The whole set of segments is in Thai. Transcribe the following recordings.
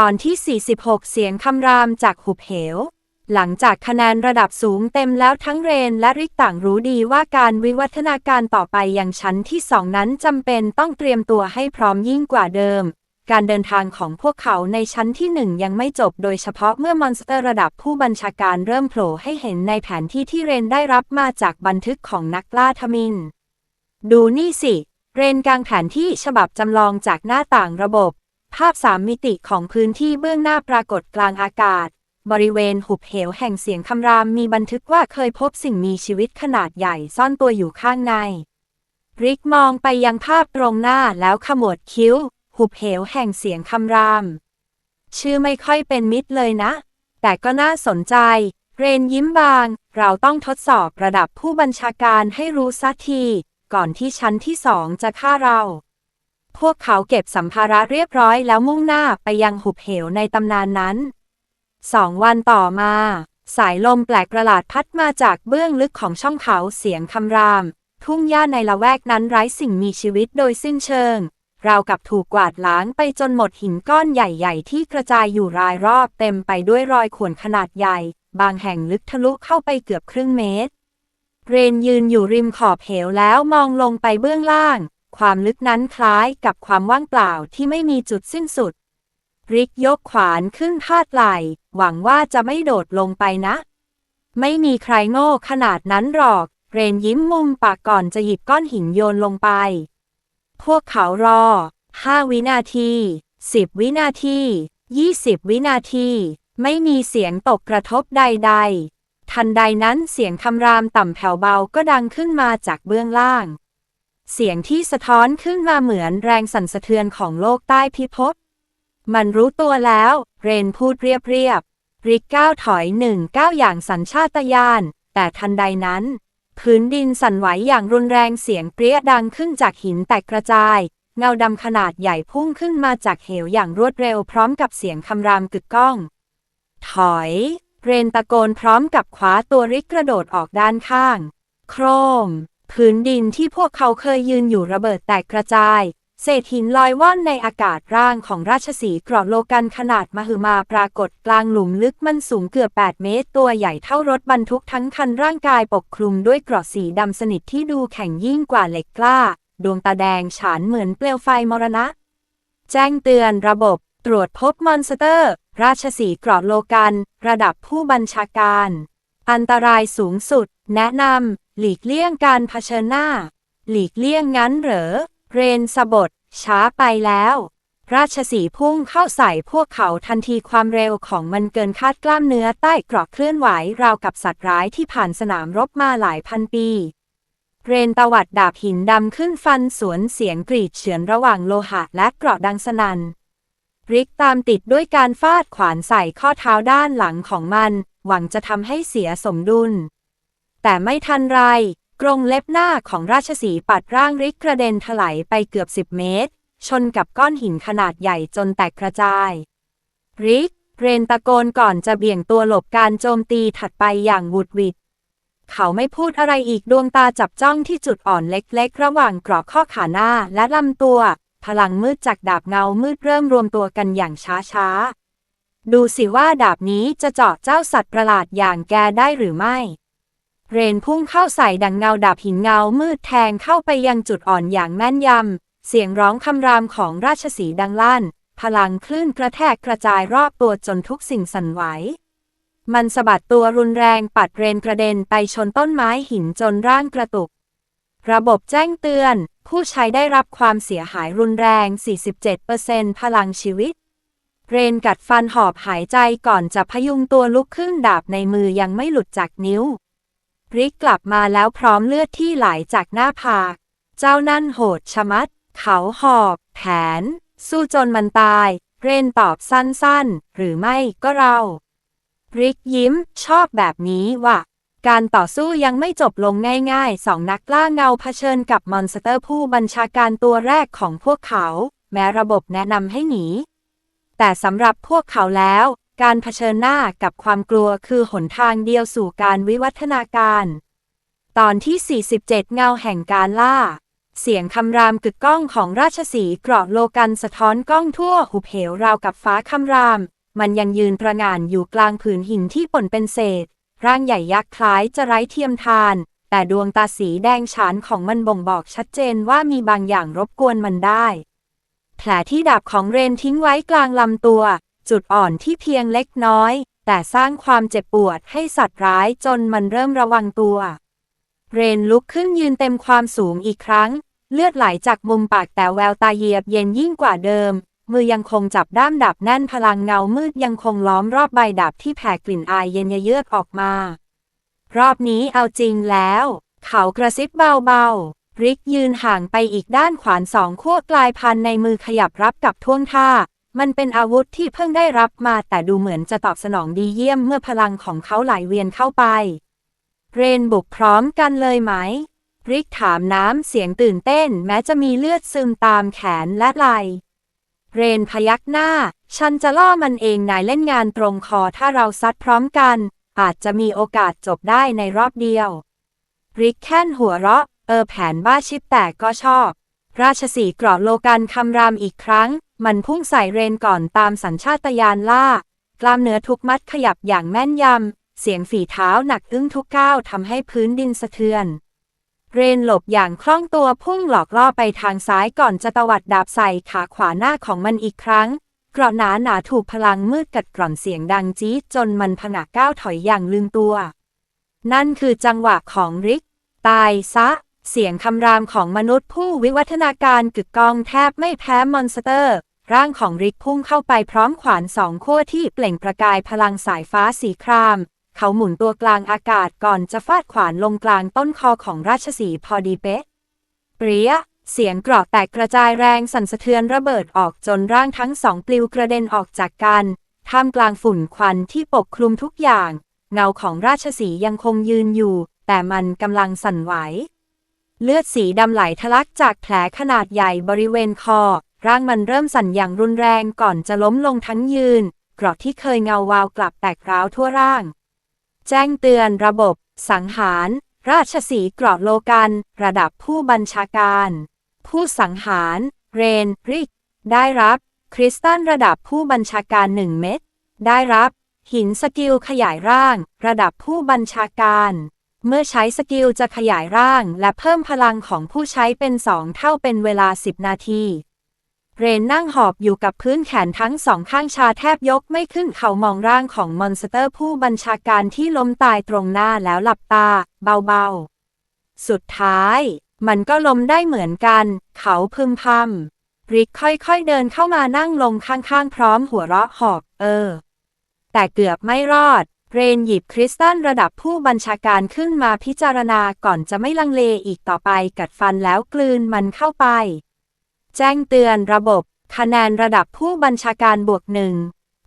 ตอนที่ 46 เสียงคำรามจากหุบเหว หลังจากคะแนนระดับสูงเต็มแล้วทั้งเรนและริกต่างรู้ดีว่าการวิวัฒนาการต่อไปอย่างชั้นที่สองนั้นจำเป็นต้องเตรียมตัวให้พร้อมยิ่งกว่าเดิม การเดินทางของพวกเขาในชั้นที่หนึ่งยังไม่จบโดยเฉพาะเมื่อมอนสเตอร์ระดับผู้บัญชาการเริ่มโผล่ให้เห็นในแผนที่ที่เรนได้รับมาจากบันทึกของนักล่าทมิน ดูนี่สิ เรนกลางแผนที่ฉบับจำลองจากหน้าต่างระบบ ภาพสามมิติของพื้นที่เบื้องหน้าปรากฏกลางอากาศ บริเวณหุบเหวแห่งเสียงคำรามมีบันทึกว่าเคยพบสิ่งมีชีวิตขนาดใหญ่ซ่อนตัวอยู่ข้างใน ริกมองไปยังภาพตรงหน้าแล้วขมวดคิ้ว หุบเหวแห่งเสียงคำราม ชื่อไม่ค่อยเป็นมิตรเลยนะ แต่ก็น่าสนใจ เรนยิ้มบาง เราต้องทดสอบระดับผู้บัญชาการให้รู้สักที ก่อนที่ชั้นที่สองจะฆ่าเรา พวกเขาเก็บสัมภาระเรียบร้อยแล้วมุ่งหน้าไปยังหุบเหวในตำนานนั้น สองวันต่อมา สายลมแปลกประหลาดพัดมาจากเบื้องลึกของช่องเขาเสียงคำราม ทุ่งหญ้าในละแวกนั้นไร้สิ่งมีชีวิตโดยสิ้นเชิง ราวกับถูกกวาดล้างไปจนหมดหินก้อนใหญ่ๆ ที่กระจายอยู่รายรอบเต็มไปด้วยรอยข่วนขนาดใหญ่ บางแห่งลึกทะลุเข้าไปเกือบครึ่งเมตร เรนยืนอยู่ริมขอบเหวแล้วมองลงไปเบื้องล่าง ความลึกนั้นคล้ายกับความว่างเปล่าที่ไม่มีจุดสิ้นสุด ริกยกขวานขึ้นพาดไหลหวังว่าจะไม่โดดลงไปนะ ไม่มีใครโง่ขนาดนั้นหรอก เรนยิ้มมุมปากก่อนจะหยิบก้อนหินโยนลงไป พวกเขารอ5วินาที10วินาที20วินาที ไม่มีเสียงตกกระทบใด ๆ ทันใดนั้นเสียงคำรามต่ำแผ่วเบาก็ดังขึ้นมาจากเบื้องล่าง เสียงที่สะท้อนขึ้นมาเหมือนแรงสั่นสะเทือนของโลกใต้พิภพ มันรู้ตัวแล้ว เรนพูดเรียบๆ ริกก้าวถอยหนึ่งก้าวอย่างสัญชาตญาณ แต่ทันใดนั้น พื้นดินสั่นไหวอย่างรุนแรงเสียงเปรี้ยดังขึ้นจากหินแตกกระจาย เงาดำขนาดใหญ่พุ่งขึ้นมาจากเหวอย่างรวดเร็วพร้อมกับเสียงคำรามกึกก้อง ถอย เรนตะโกนพร้อมกับคว้าตัวริกกระโดดออกด้านข้าง โครม พื้นดินที่พวกเขาเคยยืนอยู่ระเบิดแตกกระจาย เศษหินลอยว่อนในอากาศร่างของราชสีกรอบโลกันขนาดมหึมาปรากฏกลางหลุมลึกมันสูงเกือบ 8 เมตร ตัวใหญ่เท่ารถบรรทุกทั้งคันร่างกายปกคลุมด้วยเกราะสีดำสนิทที่ดูแข็งยิ่งกว่าเหล็กกล้า ดวงตาแดงฉานเหมือนเปลวไฟมรณะ แจ้งเตือนระบบตรวจพบมอนสเตอร์ ราชสีกรอบโลกัน ระดับผู้บัญชาการ อันตรายสูงสุด แนะนำ หลีกเลี่ยงการเผชิญหน้า หลีกเลี่ยงงั้นเหรอ เรนสบดช้าไปแล้ว ราชสีพุ่งเข้าใส่พวกเขาทันทีความเร็วของมันเกินคาดกล้ามเนื้อใต้กรอกเคลื่อนไหวราวกับสัตว์ร้ายที่ผ่านสนามรบมาหลายพันปี เรนตวัดดาบหินดำขึ้นฟันสวนเสียงกรีดเฉือนระหว่างโลหะและกราะดังสนัน่นริกตามติดด้วยการฟาดขวานใส่ข้อเท้าด้านหลังของมัน หวังจะทำให้เสียสมดุล แต่ไม่ทันไร กรงเล็บหน้าของราชสีปัดร่างริกกระเด็นถลายไปเกือบสิบเมตร ชนกับก้อนหินขนาดใหญ่จนแตกกระจาย ริก เรนตะโกนก่อนจะเบี่ยงตัวหลบการโจมตีถัดไปอย่างวุดวิดเขาไม่พูดอะไรอีกดวงตาจับจ้องที่จุดอ่อนเล็กๆ ระหว่างกรอบข้อขาหน้าและลำตัว พลังมืดจากดาบเงามืดเริ่มรวมตัวกันอย่างช้าๆ ดูสิว่าดาบนี้จะเจาะเจ้าสัตว์ประหลาดอย่างแกได้หรือไม่ เรนพุ่งเข้าใส่ดังเงาดาบหินเงามืดแทงเข้าไปยังจุดอ่อนอย่างแม่นยำ เสียงร้องคำรามของราชสีดังลั่น พลังคลื่นกระแทกกระจายรอบตัวจนทุกสิ่งสั่นไหว มันสะบัดตัวรุนแรงปัดเรนกระเด็นไปชนต้นไม้หินจนร่างกระตุก ระบบแจ้งเตือน ผู้ใช้ได้รับความเสียหายรุนแรง 47%พลังชีวิตเรนกัดฟันหอบหายใจก่อนจะพยุงตัวลุกขึ้นดาบในมือยังไม่หลุดจากนิ้ว ริกกลับมาแล้วพร้อมเลือดที่ไหลจากหน้าผาก เจ้านั่นโหดชะมัด เขาหอบ แผน สู้จนมันตาย เรนตอบสั้นๆ หรือไม่ก็เรา ริกยิ้มชอบแบบนี้ว่ะ การต่อสู้ยังไม่จบลงง่ายๆ สองนักล่าเงาเผชิญกับมอนสเตอร์ผู้บัญชาการตัวแรกของพวกเขา แม้ระบบแนะนำให้หนี แต่สำหรับพวกเขาแล้ว การเผชิญหน้ากับความกลัวคือหนทางเดียวสู่การวิวัฒนาการ ตอนที่ 47 เงาแห่งการล่า เสียงคำรามกึกก้องของราชสีเกราะโลกันสะท้อนก้องทั่วหุบเหวราวกับฟ้าคำราม มันยังยืนประงานอยู่กลางผืนหินที่ป่นเป็นเศษ ร่างใหญ่ยักษ์คล้ายจะไร้เทียมทาน แต่ดวงตาสีแดงฉานของมันบ่งบอกชัดเจนว่ามีบางอย่างรบกวนมันได้ แผลที่ดับของเรนทิ้งไว้กลางลำตัว จุดอ่อนที่เพียงเล็กน้อย แต่สร้างความเจ็บปวดให้สัตว์ร้ายจนมันเริ่มระวังตัว เรนลุกขึ้นยืนเต็มความสูงอีกครั้ง เลือดไหลจากมุมปากแต่แววตาเยียบเย็นยิ่งกว่าเดิม มือยังคงจับด้ามดาบแน่นพลังเงามืดยังคงล้อมรอบใบดาบที่แผ่กลิ่นอายเย็นเยือกออกมา รอบนี้เอาจริงแล้ว เขากระซิบเบาๆริกยืนห่างไปอีกด้านขวานสองขั้วกลายพันในมือขยับรับกับท่วงท่า มันเป็นอาวุธที่เพิ่งได้รับมาแต่ดูเหมือนจะตอบสนองดีเยี่ยมเมื่อพลังของเขาไหลเวียนเข้าไป เรนบุกพร้อมกันเลยไหม ริกถามน้ำเสียงตื่นเต้นแม้จะมีเลือดซึมตามแขนและไหลเรนพยักหน้า ฉันจะล่อมันเองนายเล่นงานตรงคอถ้าเราซัดพร้อมกัน อาจจะมีโอกาสจบได้ในรอบเดียว ริกแค่นหัวเราะ เออแผนบ้าชิบแต่ก็ชอบ ราชสีกรอบโลกันคำรามอีกครั้ง มันพุ่งใส่เรนก่อนตามสัญชาตญาณล่า กล้ามเนื้อทุกมัดขยับอย่างแม่นยำ เสียงฝีเท้าหนักอึ้งทุกก้าวทำให้พื้นดินสะเทือน เรนหลบอย่างคล่องตัวพุ่งหลอกล่อไปทางซ้ายก่อนจะตวัดดาบใส่ขาขวาหน้าของมันอีกครั้งเกราะหนาหนาถูกพลังมืดกัดกร่อนเสียงดังจี๊ดจนมันผงะก้าวถอยอย่างลืมตัว นั่นคือจังหวะของริก ตายซะ เสียงคำรามของมนุษย์ผู้วิวัฒนาการกึกก้องแทบไม่แพ้มอนสเตอร์ ร่างของริกพุ่งเข้าไปพร้อมขวานสองขั้วที่เปล่งประกายพลังสายฟ้าสีคราม เขาหมุนตัวกลางอากาศก่อนจะฟาดขวานลงกลางต้นคอของราชสีพอดีเป๊ะเปรี้ยเสียงกรอกแตกกระจายแรงสั่นสะเทือนระเบิดออกจนร่างทั้งสองปลิวกระเด็นออกจากกัน ท่ามกลางฝุ่นควันที่ปกคลุมทุกอย่าง เงาของราชสียังคงยืนอยู่ แต่มันกำลังสั่นไหว เลือดสีดำไหลทะลักจากแผลขนาดใหญ่บริเวณคอ ร่างมันเริ่มสั่นอย่างรุนแรงก่อนจะล้มลงทั้งยืนกรอกที่เคยเงาวาวกลับแตกร้าวทั่วร่าง แจ้งเตือนระบบ สังหาร ราชสีเกราะโลกัน ระดับผู้บัญชาการ ผู้สังหาร เรน ริก ได้รับ คริสตัลระดับผู้บัญชาการหนึ่งเม็ดได้รับ หินสกิลขยายร่าง ระดับผู้บัญชาการ เมื่อใช้สกิลจะขยายร่างและเพิ่มพลังของผู้ใช้เป็นสองเท่าเป็นเวลา 10 นาที เรนนั่งหอบอยู่กับพื้นแขนทั้งสองข้างชาแทบยกไม่ขึ้นเขามองร่างของมอนสเตอร์ผู้บัญชาการที่ล้มตายตรงหน้าแล้วหลับตา เบาๆ สุดท้าย มันก็ล้มได้เหมือนกัน เขาพึมพำริกค่อยๆเดินเข้ามานั่งลงข้างๆ พร้อมหัวเราะหอกเออ แต่เกือบไม่รอด เรนหยิบคริสตัลระดับผู้บัญชาการขึ้นมาพิจารณาก่อนจะไม่ลังเลอีกต่อไปกัดฟันแล้วกลืนมันเข้าไป แจ้งเตือนระบบ คะแนนระดับผู้บัญชาการบวกหนึ่ง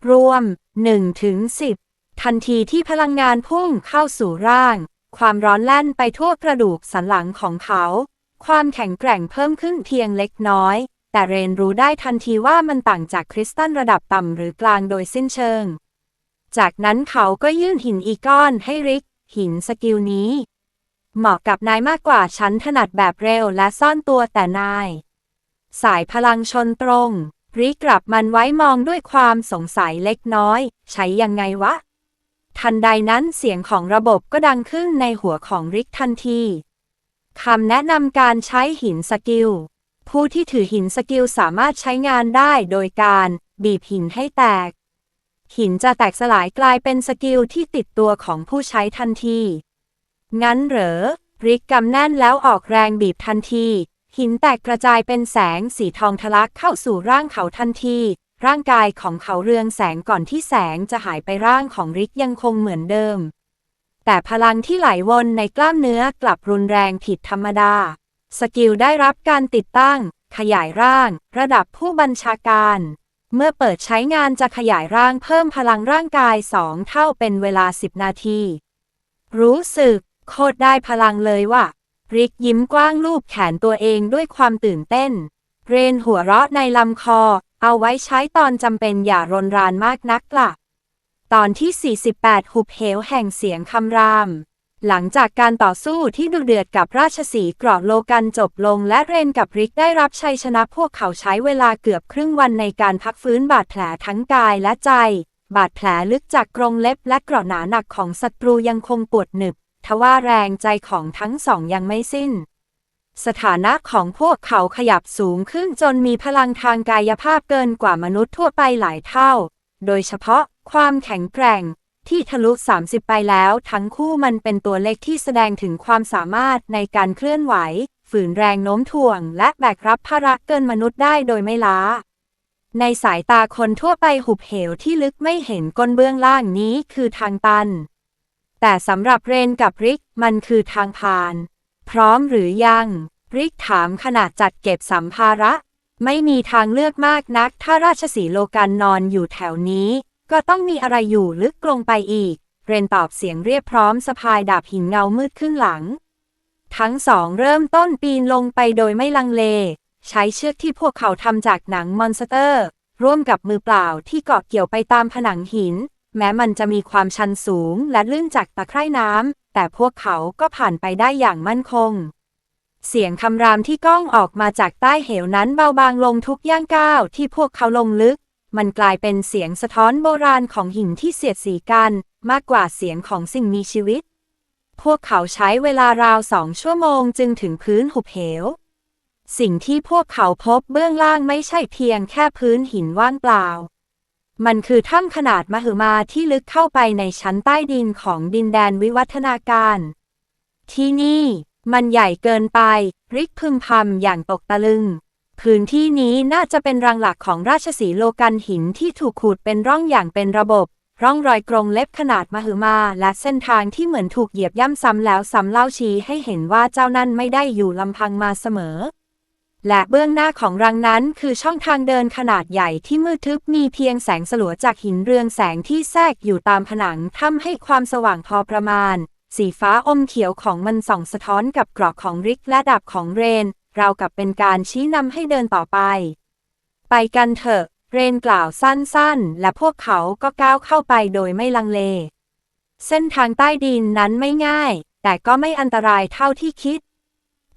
รวม1ถึง10 ทันทีที่พลังงานพุ่งเข้าสู่ร่าง ความร้อนแล่นไปทั่วกระดูกสันหลังของเขา ความแข็งแกร่งเพิ่มขึ้นเพียงเล็กน้อย แต่เรนรู้ได้ทันทีว่ามันต่างจากคริสตัลระดับต่ำหรือกลางโดยสิ้นเชิง จากนั้นเขาก็ยื่นหินอีกก้อนให้ริก หินสกิลนี้ เหมาะกับนายมากกว่าฉันถนัดแบบเร็วและซ่อนตัวแต่นาย สายพลังชนตรง ริกกลับมันไว้มองด้วยความสงสัยเล็กน้อย ใช้ยังไงวะ ทันใดนั้นเสียงของระบบก็ดังขึ้นในหัวของริกทันทีคำแนะนำการใช้หินสกิล ผู้ที่ถือหินสกิลสามารถใช้งานได้โดยการบีบหินให้แตก หินจะแตกสลายกลายเป็นสกิลที่ติดตัวของผู้ใช้ทันที งั้นเหรอ ริกกำแน่นแล้วออกแรงบีบทันที หินแตกกระจายเป็นแสงสีทองทะลักเข้าสู่ร่างเขาทันที ร่างกายของเขาเรืองแสงก่อนที่แสงจะหายไปร่างของริกยังคงเหมือนเดิม แต่พลังที่ไหลวนในกล้ามเนื้อกลับรุนแรงผิดธรรมดา สกิลได้รับการติดตั้ง ขยายร่าง ระดับผู้บัญชาการ เมื่อเปิดใช้งานจะขยายร่างเพิ่มพลังร่างกายสองเท่าเป็นเวลา 10 นาที รู้สึก โคตรได้พลังเลยว่ะ ริกยิ้มกว้างลูบแขนตัวเองด้วยความตื่นเต้น เรนหัวเราะในลำคอ เอาไว้ใช้ตอนจำเป็นอย่ารนรานมากนักล่ะ ตอนที่ 48 หุบเหวแห่งเสียงคำราม หลังจากการต่อสู้ที่ดุเดือดกับราชสีห์เกราะโลกันจบลง และเรนกับริกได้รับชัยชนะพวกเขาใช้เวลาเกือบครึ่งวันในการพักฟื้นบาดแผลทั้งกายและใจ บาดแผลลึกจากกรงเล็บและเกราะหนาหนักของศัตรูยังคงปวดหนึบทว่าแรงใจของทั้งสองยังไม่สิ้น สถานะของพวกเขาขยับสูงขึ้นจนมีพลังทางกายภาพเกินกว่ามนุษย์ทั่วไปหลายเท่า โดยเฉพาะความแข็งแกร่ง ที่ทะลุ 30 ไปแล้ว ทั้งคู่มันเป็นตัวเลขที่แสดงถึงความสามารถในการเคลื่อนไหว ฝืนแรงโน้มถ่วง และแบกรับภาระเกินมนุษย์ได้โดยไม่ล้า ในสายตาคนทั่วไปหุบเหวที่ลึกไม่เห็นก้นเบื้องล่างนี้คือทางตัน แต่สำหรับเรนกับริกมันคือทางผ่าน พร้อมหรือยัง ริกถามขณะจัดเก็บสัมภาระ ไม่มีทางเลือกมากนัก ถ้าราชสีโลกันนอนอยู่แถวนี้ ก็ต้องมีอะไรอยู่ลึกลงไปอีก เรนตอบเสียงเรียบพร้อมสะพายดาบหินเงามืดขึ้นหลัง ทั้งสองเริ่มต้นปีนลงไปโดยไม่ลังเล ใช้เชือกที่พวกเขาทำจากหนังมอนสเตอร์ ร่วมกับมือเปล่าที่เกาะเกี่ยวไปตามผนังหิน แม้มันจะมีความชันสูงและลื่นจากตะไคร่น้ำแต่พวกเขาก็ผ่านไปได้อย่างมั่นคงเสียงคำรามที่ก้องออกมาจากใต้เหวนั้นเบาบางลงทุกย่างก้าวที่พวกเขาลงลึก มันกลายเป็นเสียงสะท้อนโบราณของหินที่เสียดสีกันมากกว่าเสียงของสิ่งมีชีวิต พวกเขาใช้เวลาราวสองชั่วโมงจึงถึงพื้นหุบเหว สิ่งที่พวกเขาพบเบื้องล่างไม่ใช่เพียงแค่พื้นหินว่างเปล่า มันคือถ้ำขนาดมหึมาที่ลึกเข้าไปในชั้นใต้ดินของดินแดนวิวัฒนาการ ที่นี่ มันใหญ่เกินไป ริกพึมพำอย่างตกตะลึง พื้นที่นี้น่าจะเป็นรังหลักของราชสีโลกันหินที่ถูกขูดเป็นร่องอย่างเป็นระบบ ร่องรอยกรงเล็บขนาดมหึมา และเส้นทางที่เหมือนถูกเหยียบย่ำซ้ำแล้วซ้ำเล่าชี้ให้เห็นว่าเจ้านั่นไม่ได้อยู่ลำพังมาเสมอ และเบื้องหน้าของรังนั้นคือช่องทางเดินขนาดใหญ่ที่มืดทึบมีเพียงแสงสลัวจากหินเรืองแสงที่แทรกอยู่ตามผนังทำให้ความสว่างพอประมาณ สีฟ้าอมเขียวของมันส่องสะท้อนกับกรอกของริกและดาบของเรน ราวกับเป็นการชี้นำให้เดินต่อไป ไปกันเถอะ เรนกล่าวสั้นๆ และพวกเขาก็ก้าวเข้าไปโดยไม่ลังเล เส้นทางใต้ดินนั้นไม่ง่าย แต่ก็ไม่อันตรายเท่าที่คิด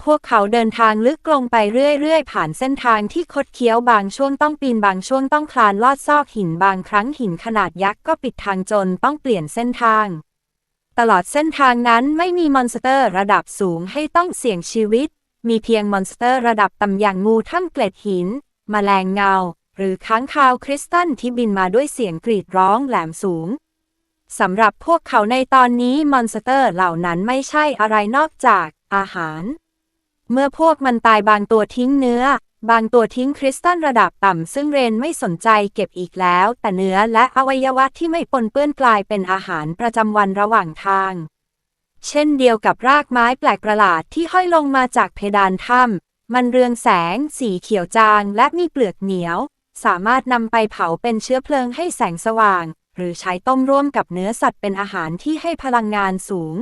พวกเขาเดินทางลึกลงไปเรื่อยๆ ผ่านเส้นทางที่คดเคี้ยวบางช่วงต้องปีนบางช่วงต้องคลานลอดซอกหินบางครั้งหินขนาดยักษ์ก็ปิดทางจนต้องเปลี่ยนเส้นทางตลอดเส้นทางนั้นไม่มีมอนสเตอร์ระดับสูงให้ต้องเสี่ยงชีวิต มีเพียงมอนสเตอร์ระดับต่ำอย่างงูถ้ำเกล็ดหินมแมลงเงา หรือค้างคาวคริสตัลที่บินมาด้วยเสียงกรีดร้องแหลมสูงสำหรับพวกเขาในตอนนี้มอนสเตอร์เหล่านั้นไม่ใช่อะไรนอกจากอาหาร เมื่อพวกมันตายบางตัวทิ้งเนื้อ บางตัวทิ้งคริสตัลระดับต่ำซึ่งเรนไม่สนใจเก็บอีกแล้ว แต่เนื้อและอวัยวะที่ไม่ปนเปื้อนกลายเป็นอาหารประจำวันระหว่างทาง เช่นเดียวกับรากไม้แปลกประหลาดที่ห้อยลงมาจากเพดานถ้ำมันเรืองแสง สีเขียวจางและมีเปลือกเหนียว สามารถนำไปเผาเป็นเชื้อเพลิงให้แสงสว่าง หรือใช้ต้มร่วมกับเนื้อสัตว์เป็นอาหารที่ให้พลังงานสูง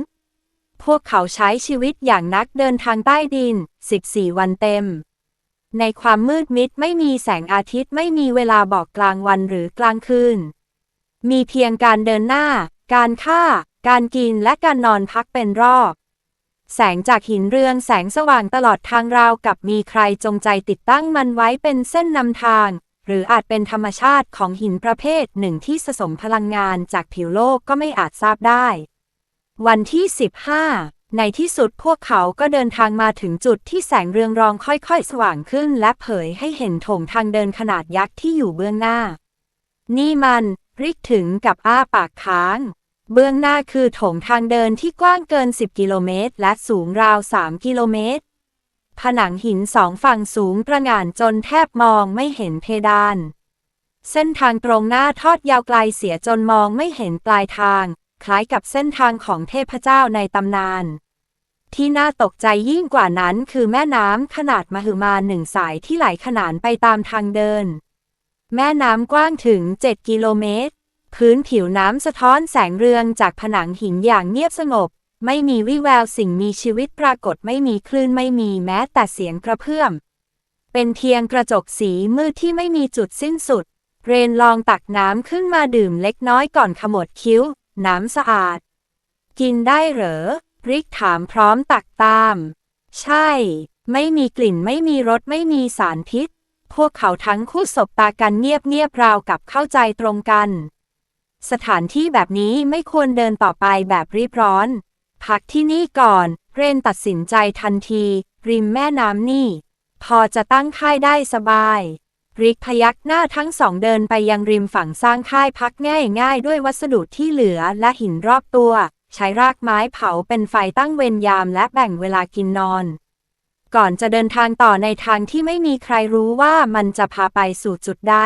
พวกเขาใช้ชีวิตอย่างนักเดินทางใต้ดิน 14 วันเต็ม ในความมืดมิดไม่มีแสงอาทิตย์ไม่มีเวลาบอกกลางวันหรือกลางคืน มีเพียงการเดินหน้า การฆ่า การกินและการนอนพักเป็นรอบแสงจากหินเรืองแสงสว่างตลอดทางราวกับมีใครจงใจติดตั้งมันไว้เป็นเส้นนำทาง หรืออาจเป็นธรรมชาติของหินประเภทหนึ่งที่สะสมพลังงานจากผิวโลกก็ไม่อาจทราบได้ วันที่ 15 ในที่สุดพวกเขาก็เดินทางมาถึงจุดที่แสงเรืองรองค่อยๆ สว่างขึ้น และเผยให้เห็นโถงทางเดินขนาดยักษ์ที่อยู่เบื้องหน้า นี่มันริกถึงกับอ้าปากค้าง เบื้องหน้าคือโถงทางเดินที่กว้างเกิน 10 กิโลเมตร และสูงราว 3 กิโลเมตร ผนังหินสองฝั่งสูงประหง่านจนแทบมองไม่เห็นเพดาน เส้นทางตรงหน้าทอดยาวไกลเสียจนมองไม่เห็นปลายทาง คล้ายกับเส้นทางของเทพเจ้าในตำนาน ที่น่าตกใจยิ่งกว่านั้นคือแม่น้ำขนาดมหึมาหนึ่งสายที่ไหลขนานไปตามทางเดิน แม่น้ำกว้างถึง 7 กิโลเมตร พื้นผิวน้ำสะท้อนแสงเรืองจากผนังหินอย่างเงียบสงบ ไม่มีวี่แววสิ่งมีชีวิตปรากฏไม่มีคลื่นไม่มีแม้แต่เสียงกระเพื่อม เป็นเพียงกระจกสีมืดที่ไม่มีจุดสิ้นสุด เรนลองตักน้ำขึ้นมาดื่มเล็กน้อยก่อนขมวดคิ้ว น้ำสะอาด กินได้เหรอ ริกถามพร้อมตักตาม ใช่ ไม่มีกลิ่นไม่มีรสไม่มีสารพิษ พวกเขาทั้งคู่สบตากันเงียบๆราวกับเข้าใจตรงกัน สถานที่แบบนี้ไม่ควรเดินต่อไปแบบรีบร้อน พักที่นี่ก่อน เรนตัดสินใจทันที ริมแม่น้ำนี่ พอจะตั้งค่ายได้สบาย ริกพยักหน้าทั้งสองเดินไปยังริมฝั่งสร้างค่ายพักง่ายๆ ด้วยวัสดุที่เหลือและหินรอบตัว ใช้รากไม้เผาเป็นไฟตั้งเวรยามและแบ่งเวลากินนอน ก่อนจะเดินทางต่อในทางที่ไม่มีใครรู้ว่ามันจะพาไปสู่จุดใด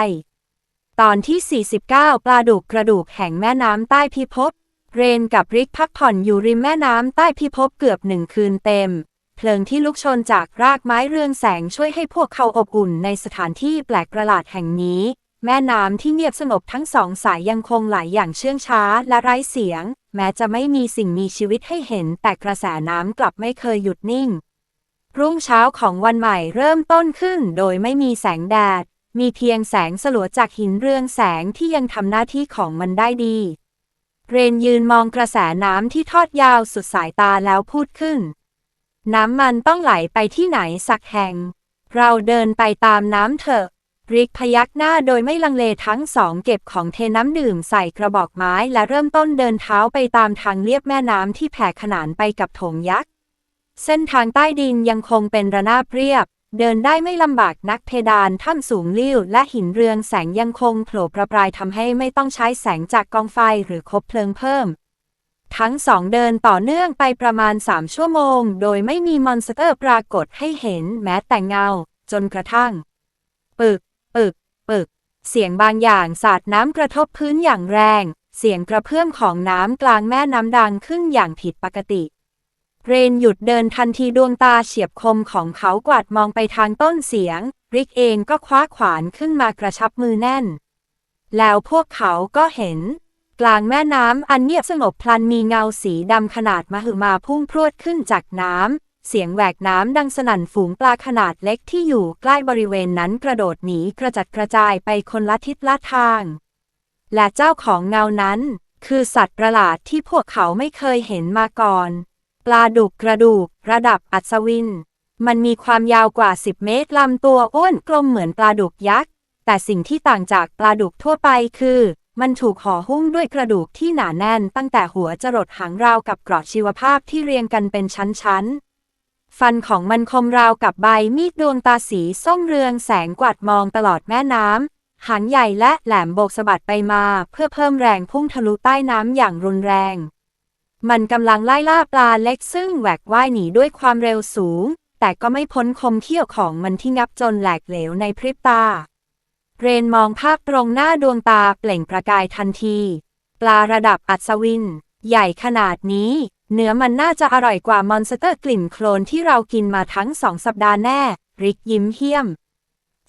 ตอนที่ 49 ปลาดุกกระดูกแห่งแม่น้ำใต้พิภพ เรนกับริกพักผ่อนอยู่ริมแม่น้ำใต้พิภพเกือบหนึ่งคืนเต็ม เพลิงที่ลุกชนจากรากไม้เรืองแสงช่วยให้พวกเขาอบอุ่นในสถานที่แปลกประหลาดแห่งนี้ แม่น้ำที่เงียบสงบทั้งสองสายยังคงไหลอย่างเชื่องช้าและไร้เสียง แม้จะไม่มีสิ่งมีชีวิตให้เห็น แต่กระแสน้ำกลับไม่เคยหยุดนิ่ง รุ่งเช้าของวันใหม่เริ่มต้นขึ้นโดยไม่มีแสงแดด มีเพียงแสงสลัวจากหินเรืองแสงที่ยังทำหน้าที่ของมันได้ดี เรนยืนมองกระแสน้ำที่ทอดยาวสุดสายตาแล้วพูดขึ้น น้ำมันต้องไหลไปที่ไหนสักแห่ง เราเดินไปตามน้ำเถอะ ริกพยักหน้าโดยไม่ลังเลทั้งสองเก็บของเทน้ำดื่มใส่กระบอกไม้และเริ่มต้นเดินเท้าไปตามทางเลียบแม่น้ำที่แผ่ขนานไปกับโถงยักษ์ เส้นทางใต้ดินยังคงเป็นระนาบเรียบ เดินได้ไม่ลำบากนักเพดานถ้ำสูงลิ่วและหินเรืองแสงยังคงโผล่ประปรายทำให้ไม่ต้องใช้แสงจากกองไฟหรือคบเพลิงเพิ่ม ทั้งสองเดินต่อเนื่องไปประมาณ 3 ชั่วโมง โดยไม่มีมอนสเตอร์ปรากฏให้เห็นแม้แต่เงา จนกระทั่ง ปึก ปึก ปึก เสียงบางอย่างสาดน้ำกระทบพื้นอย่างแรง เสียงกระเพื่อมของน้ำกลางแม่น้ำดังขึ้นอย่างผิดปกติ เรนหยุดเดินทันทีดวงตาเฉียบคมของเขากวาดมองไปทางต้นเสียง ริกเองก็คว้าขวานขึ้นมากระชับมือแน่น แล้วพวกเขาก็เห็น กลางแม่น้ำอันเงียบสงบพลันมีเงาสีดำขนาดมหึมาพุ่งพรวดขึ้นจากน้ำ เสียงแหวกน้ำดังสนั่นฝูงปลาขนาดเล็กที่อยู่ใกล้บริเวณนั้นกระโดดหนีกระจัดกระจายไปคนละทิศละทาง และเจ้าของเงานั้น คือสัตว์ประหลาดที่พวกเขาไม่เคยเห็นมาก่อน ปลาดุกกระดูก ระดับอัศวิน มันมีความยาวกว่า 10 เมตรลำตัวอ้วนกลมเหมือนปลาดุกยักษ์ แต่สิ่งที่ต่างจากปลาดุกทั่วไปคือ มันถูกห่อหุ้มด้วยกระดูกที่หนาแน่น ตั้งแต่หัวจรดหางราวกับกราะชีวภาพที่เรียงกันเป็นชั้นๆฟันของมันคมราวกับใบมีดดวงตาสีส้มเรืองแสงกวาดมองตลอดแม่น้ำ หางใหญ่และแหลมโบกสะบัดไปมา เพื่อเพิ่มแรงพุ่งทะลุใต้น้ำอย่างรุนแรง มันกำลังไล่ล่าปลาเล็กซึ่งแหวกว่ายหนีด้วยความเร็วสูง แต่ก็ไม่พ้นคมเขี้ยวของมันที่งับจนแหลกเหลวในพริบตา เรนมองภาพตรงหน้าดวงตาเปล่งประกายทันที ปลาระดับอัศวิน ใหญ่ขนาดนี้ เนื้อมันน่าจะอร่อยกว่ามอนสเตอร์กลิ่นโคลนที่เรากินมาทั้งสองสัปดาห์แน่ ริกยิ้มเฮี้ยม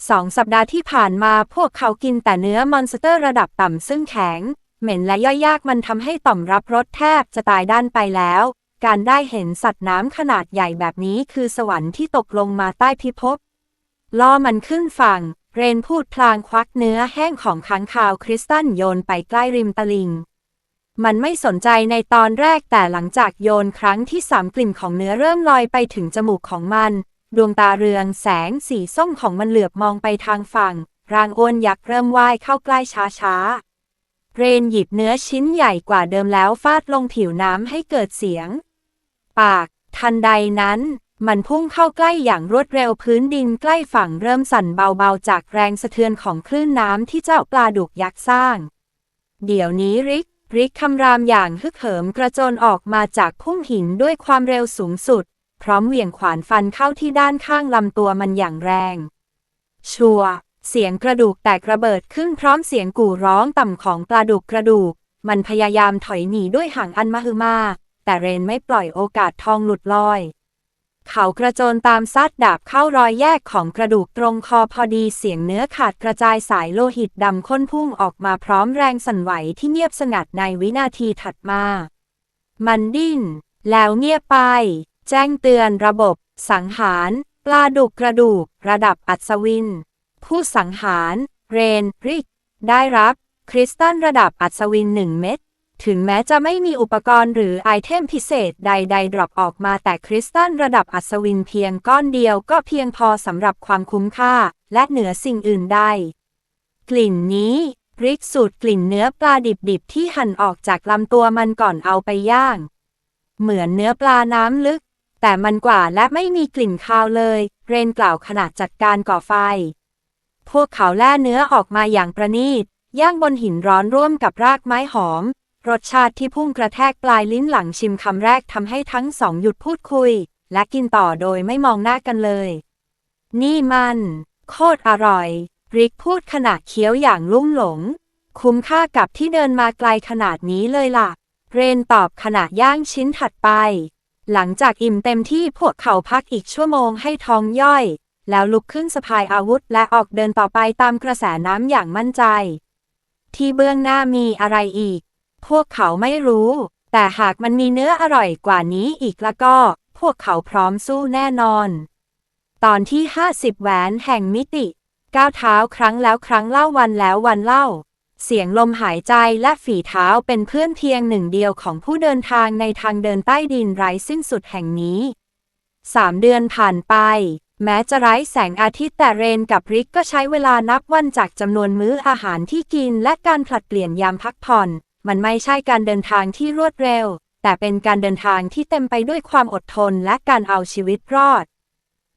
สองสัปดาห์ที่ผ่านมาพวกเขากินแต่เนื้อมอนสเตอร์ระดับต่ำซึ่งแข็ง เหม็นและย่อยยากมันทำให้ต่อมรับรสแทบจะตายด้านไปแล้ว การได้เห็นสัตว์น้ำขนาดใหญ่แบบนี้คือสวรรค์ที่ตกลงมาใต้พิภพล่อมันขึ้นฝั่ง เรนพูดพลางควักเนื้อแห้งของค้างคาวคริสตัลโยนไปใกล้ริมตลิง มันไม่สนใจในตอนแรกแต่หลังจากโยนครั้งที่สามกลิ่นของเนื้อเริ่มลอยไปถึงจมูกของมัน ดวงตาเรืองแสงสีส้มของมันเหลือบมองไปทางฝั่ง ร่างอ้วนยักษ์เริ่มว่ายเข้าใกล้ช้าๆ เรนหยิบเนื้อชิ้นใหญ่กว่าเดิมแล้วฟาดลงผิวน้ำให้เกิดเสียง ปาก ทันใดนั้น มันพุ่งเข้าใกล้อย่างรวดเร็วพื้นดินใกล้ฝั่งเริ่มสั่นเบาๆ จากแรงสะเทือนของคลื่นน้ำที่เจ้าปลาดุกยักษ์สร้าง เดี๋ยวนี้ริก ริกคำรามอย่างฮึกเหิมกระโจนออกมาจากพุ่งหินด้วยความเร็วสูงสุด พร้อมเหวี่ยงขวานฟันเข้าที่ด้านข้างลำตัวมันอย่างแรง ชัว เสียงกระดูกแตกระเบิดขึ้นพร้อมเสียงกู่ร้องต่ำของปลาดุกกระดูก มันพยายามถอยหนีด้วยหางอันมหึมา แต่เรนไม่ปล่อยโอกาสทองหลุดลอย เขากระโจนตามซัดดาบเข้ารอยแยกของกระดูกตรงคอพอดีเสียงเนื้อขาดกระจายสายโลหิตดำข้นพุ่งออกมาพร้อมแรงสั่นไหวที่เงียบสงัดในวินาทีถัดมา มันดิ้น แล้วเงียบไป แจ้งเตือนระบบ สังหาร ปลาดุกกระดูก ระดับอัศวิน ผู้สังหาร เรนริก ได้รับคริสตัลระดับอัศวินหนึ่งเม็ด ถึงแม้จะไม่มีอุปกรณ์หรือไอเทมพิเศษใดๆดรอปออกมาแต่คริสตัลระดับอัศวินเพียงก้อนเดียวก็เพียงพอสำหรับความคุ้มค่า และเหนือสิ่งอื่นใดกลิ่นนี้ริกสูตรกลิ่นเนื้อปลาดิบๆ ที่หั่นออกจากลำตัวมันก่อนเอาไปย่าง เหมือนเนื้อปลาน้ำลึก แต่มันกว่าและไม่มีกลิ่นคาวเลย เรนกล่าวขณะจัดการก่อไฟ พวกเขาแล่เนื้อออกมาอย่างประณีต ย่างบนหินร้อนร่วมกับรากไม้หอม รสชาติที่พุ่งกระแทกปลายลิ้นหลังชิมคำแรกทำให้ทั้งสองหยุดพูดคุย และกินต่อโดยไม่มองหน้ากันเลย นี่มัน โคตรอร่อย ริกพูดขณะเคี้ยวอย่างลุ่มหลง คุ้มค่ากับที่เดินมาไกลขนาดนี้เลยล่ะ เรนตอบขณะย่างชิ้นถัดไป หลังจากอิ่มเต็มที่พวกเขาพักอีกชั่วโมงให้ท้องย่อย แล้วลุกขึ้นสะพายอาวุธและออกเดินต่อไปตามกระแสน้ำอย่างมั่นใจ ที่เบื้องหน้ามีอะไรอีก พวกเขาไม่รู้ แต่หากมันมีเนื้ออร่อยกว่านี้อีกแล้วก็ พวกเขาพร้อมสู้แน่นอน ตอนที่ 50 แหวนแห่งมิติก้าวเท้าครั้งแล้วครั้งเล่าวันแล้ววันเล่า เสียงลมหายใจและฝีเท้าเป็นเพื่อนเพียงหนึ่งเดียวของผู้เดินทางในทางเดินใต้ดินไร้สิ้นสุดแห่งนี้สามเดือนผ่านไป แม้จะไร้แสงอาทิตย์แต่เรนกับริกก็ใช้เวลานับวันจากจำนวนมื้ออาหารที่กินและการผลัดเปลี่ยนยามพักผ่อน มันไม่ใช่การเดินทางที่รวดเร็ว แต่เป็นการเดินทางที่เต็มไปด้วยความอดทนและการเอาชีวิตรอด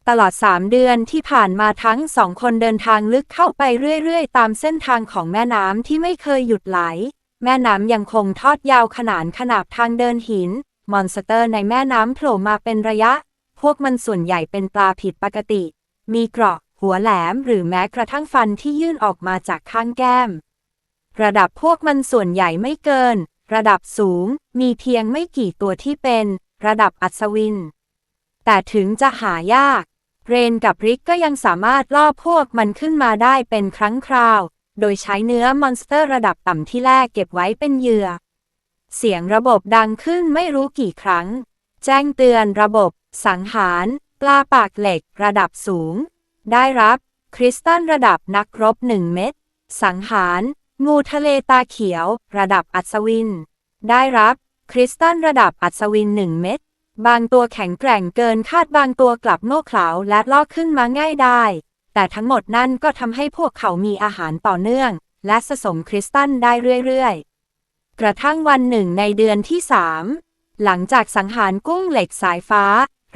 ตลอดสามเดือนที่ผ่านมาทั้งสองคนเดินทางลึกเข้าไปเรื่อยๆ ตามเส้นทางของแม่น้ำที่ไม่เคยหยุดไหล แม่น้ำยังคงทอดยาวขนานขนาบทางเดินหิน มอนสเตอร์ในแม่น้ำโผล่มาเป็นระยะ พวกมันส่วนใหญ่เป็นปลาผิดปกติ มีเกราะ หัวแหลมหรือแม้กระทั่งฟันที่ยื่นออกมาจากข้างแก้ม ระดับพวกมันส่วนใหญ่ไม่เกิน ระดับสูง มีเพียงไม่กี่ตัวที่เป็น ระดับอัศวิน แต่ถึงจะหายาก เรนกับริกก็ยังสามารถล่อพวกมันขึ้นมาได้เป็นครั้งคราว โดยใช้เนื้อมอนสเตอร์ระดับต่ำที่แรกเก็บไว้เป็นเหยื่อ เสียงระบบดังขึ้นไม่รู้กี่ครั้ง แจ้งเตือนระบบ สังหาร ปลาปากเหล็กระดับสูง ได้รับ คริสตัลระดับนักรบหนึ่งเม็ด สังหาร งูทะเลตาเขียว ระดับอัศวิน ได้รับ คริสตัลระดับอัศวินหนึ่งเม็ด บางตัวแข็งแกร่งเกินคาดบางตัวกลับโง่เขลาและลอกขึ้นมาง่ายได้ แต่ทั้งหมดนั่นก็ทำให้พวกเขามีอาหารต่อเนื่อง และสะสมคริสตัลได้เรื่อยๆ กระทั่งวันหนึ่งในเดือนที่สามหลังจากสังหารกุ้งเหล็กสายฟ้า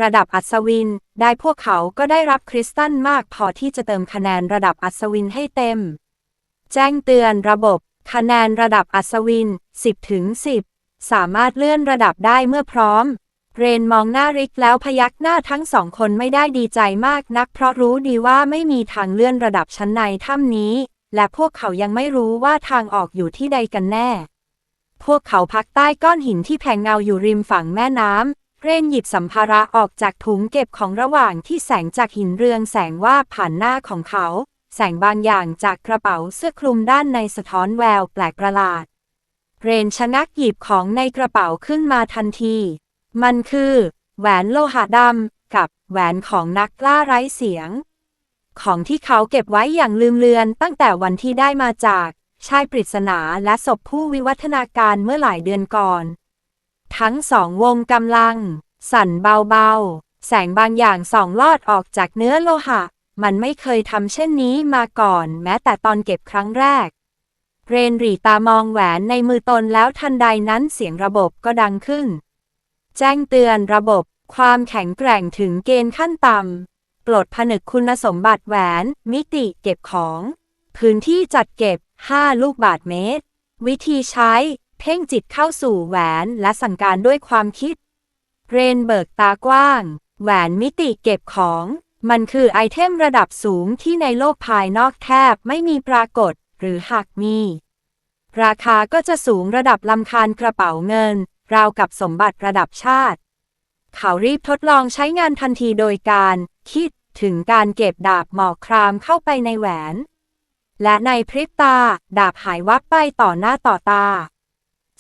ระดับอัศวิน ได้พวกเขาก็ได้รับคริสตัลมากพอที่จะเติมคะแนนระดับอัศวินให้เต็ม แจ้งเตือนระบบ คะแนนระดับอัศวิน 10ถึง10 สามารถเลื่อนระดับได้เมื่อพร้อม เรนมองหน้าริกแล้วพยักหน้าทั้งสองคนไม่ได้ดีใจมากนัก เพราะรู้ดีว่าไม่มีทางเลื่อนระดับชั้นในถ้ำนี้ และพวกเขายังไม่รู้ว่าทางออกอยู่ที่ใดกันแน่ พวกเขาพักใต้ก้อนหินที่แผงเงาอยู่ริมฝั่งแม่น้ำ เรนหยิบสัมภาระออกจากถุงเก็บของระหว่างที่แสงจากหินเรืองแสงว่าผ่านหน้าของเขา แสงบางอย่างจากกระเป๋าเสื้อคลุมด้านในสะท้อนแววแปลกประหลาด เรนชะงักหยิบของในกระเป๋าขึ้นมาทันที มันคือ แหวนโลหะดำกับแหวนของนักล่าไร้เสียง ของที่เขาเก็บไว้อย่างลืมเลือนตั้งแต่วันที่ได้มาจากชายปริศนาและศพผู้วิวัฒนาการเมื่อหลายเดือนก่อน ทั้งสองวงกำลัง สั่นเบาๆ แสงบางอย่างส่องลอดออกจากเนื้อโลหะ มันไม่เคยทำเช่นนี้มาก่อน แม้แต่ตอนเก็บครั้งแรก เรนรีตามองแหวนในมือตนแล้วทันใดนั้นเสียงระบบก็ดังขึ้น แจ้งเตือนระบบความแข็งแกร่งถึงเกณฑ์ขั้นต่ำ ปลดผนึกคุณสมบัติแหวน มิติเก็บของ พื้นที่จัดเก็บ 5 ลูกบาทเมตร วิธีใช้ เพ่งจิตเข้าสู่แหวนและสั่งการด้วยความคิด เรนเบิกตากว้าง แหวนมิติเก็บของ มันคือไอเทมระดับสูงที่ในโลกภายนอกแทบไม่มีปรากฏ หรือหากมี ราคาก็จะสูงระดับลำคาญกระเป๋าเงิน ราวกับสมบัติระดับชาติ เขารีบทดลองใช้งานทันทีโดยการ คิดถึงการเก็บดาบหมอกครามเข้าไปในแหวน และในพริบตา ดาบหายวับไปต่อหน้าต่อตา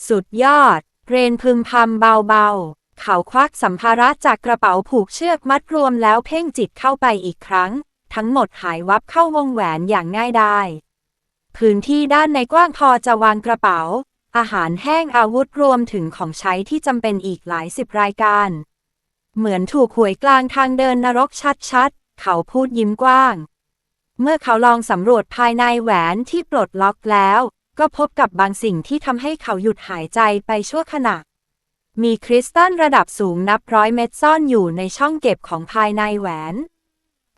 สุดยอด เรนพึมพำเบาๆ เขาควักสัมภาระจากกระเป๋าผูกเชือกมัดรวมแล้วเพ่งจิตเข้าไปอีกครั้ง ทั้งหมดหายวับเข้าวงแหวนอย่างง่ายดายพื้นที่ด้านในกว้างพอจะวางกระเป๋า อาหารแห้งอาวุธรวมถึงของใช้ที่จำเป็นอีกหลายสิบรายการ เหมือนถูกหวยกลางทางเดินนรกชัดๆ เขาพูดยิ้มกว้าง เมื่อเขาลองสำรวจภายในแหวนที่ปลดล็อกแล้ว ก็พบกับบางสิ่งที่ทำให้เขาหยุดหายใจไปชั่วขณะ มีคริสตัลระดับสูงนับร้อยเม็ดซ่อนอยู่ในช่องเก็บของภายในแหวน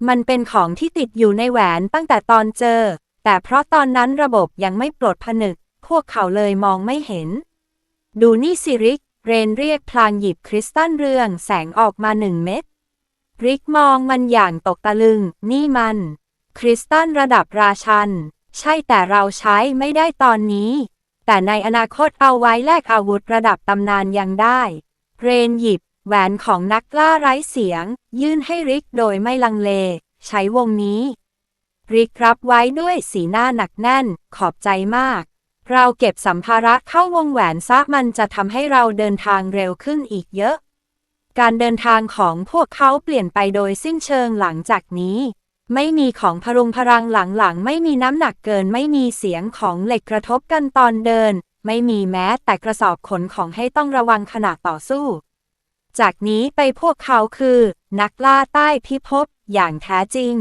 มันเป็นของที่ติดอยู่ในแหวนตั้งแต่ตอนเจอ แต่เพราะตอนนั้นระบบยังไม่ปลดผนึก พวกเขาเลยมองไม่เห็น ดูนี่สิริก เรนเรียกพลางหยิบคริสตัลเรืองแสงออกมาหนึ่งเม็ด ริกมองมันอย่างตกตะลึง นี่มัน คริสตัลระดับราชัน ใช่แต่เราใช้ไม่ได้ตอนนี้ แต่ในอนาคตเอาไว้แลกอาวุธระดับตำนานยังได้ เรนหยิบ แหวนของนักล่าไร้เสียง ยื่นให้ริกโดยไม่ลังเล ใช้วงนี้ ริกรับไว้ด้วยสีหน้าหนักแน่น ขอบใจมาก เราเก็บสัมภาระเข้าวงแหวนซะมันจะทำให้เราเดินทางเร็วขึ้นอีกเยอะ การเดินทางของพวกเขาเปลี่ยนไปโดยสิ้นเชิงหลังจากนี้ ไม่มีของพรุงพรังหลังๆ ไม่มีน้ำหนักเกิน ไม่มีเสียงของเหล็กกระทบกันตอนเดิน ไม่มีแม้แต่กระสอบขนของให้ต้องระวังขณะต่อสู้ จากนี้ไปพวกเขาคือ นักล่าใต้พิภพอย่างแท้จริง